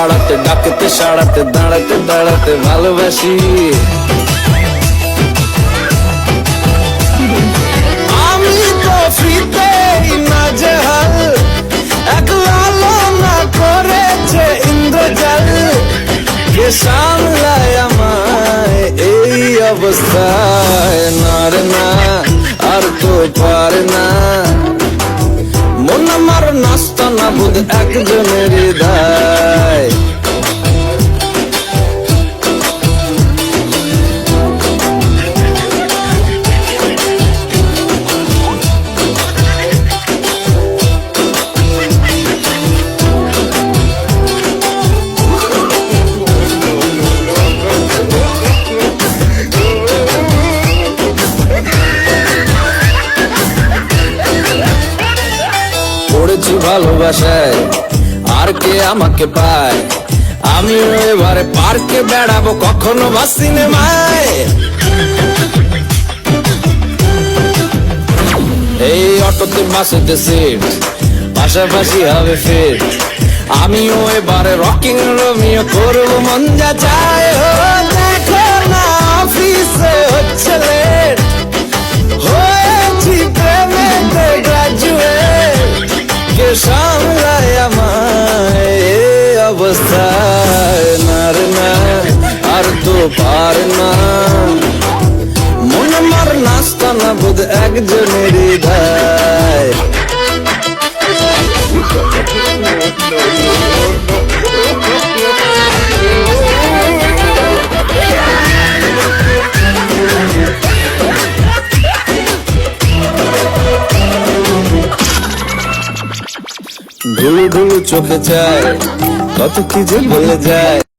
বাড়াতে ডাকতে সাড়াতে দাঁড়াতে দাঁড়াতে ভালোবাসি আমি তো ফ্রিতেই নাজেহাল এক লালনা করেছে ইন্দ্রজাল কে আমায় এই অবস্থায় না না আর তো না মন আমার নাস্তা না বুধ একজনের হৃদয় ভালোবাসায় আর কে আমাকে পায়? আমিও এবারে পার্কে বেড়াবো কখনো বা সিনেমায়। এই অটোতে বাসেতে সিট পাশাপাশি হবে ফিট আমিও এবারে রকিং রোমিও করব, মন যা চায় একজনের ধুলু ধুলু চোখে চায় কত কি যে বলে যায়।